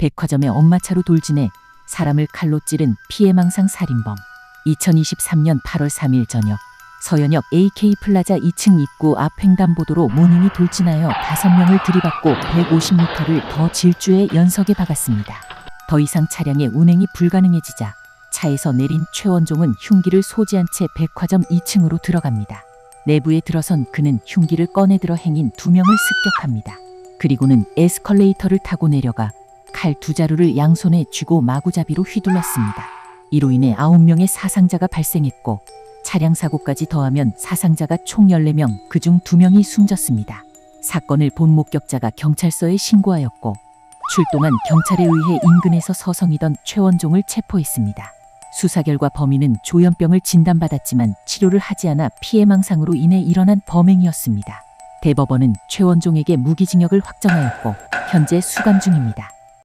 백화점에 엄마 차로 돌진해 사람을 칼로 찌른 피해망상 살인범. 2023년 8월 3일 저녁 서현역 AK 플라자 2층 입구 앞 횡단보도로 모닝이 돌진하여 5명을 들이받고 150m를 더 질주해 연석에 박았습니다. 더 이상 차량의 운행이 불가능해지자 차에서 내린 최원종은 흉기를 소지한 채 백화점 2층으로 들어갑니다. 내부에 들어선 그는 흉기를 꺼내들어 행인 두 명을 습격합니다. 그리고는 에스컬레이터를 타고 내려가 칼 두 자루를 양손에 쥐고 마구잡이로 휘둘렀습니다. 이로 인해 9명의 사상자가 발생했고 차량 사고까지 더하면 사상자가 총 14명, 그중 2명이 숨졌습니다. 사건을 본 목격자가 경찰서에 신고하였고 출동한 경찰에 의해 인근에서 서성이던 최원종을 체포했습니다. 수사 결과 범인은 조현병을 진단받았지만 치료를 하지 않아 피해망상으로 인해 일어난 범행이었습니다. 대법원은 최원종에게 무기징역을 확정하였고 현재 수감 중입니다.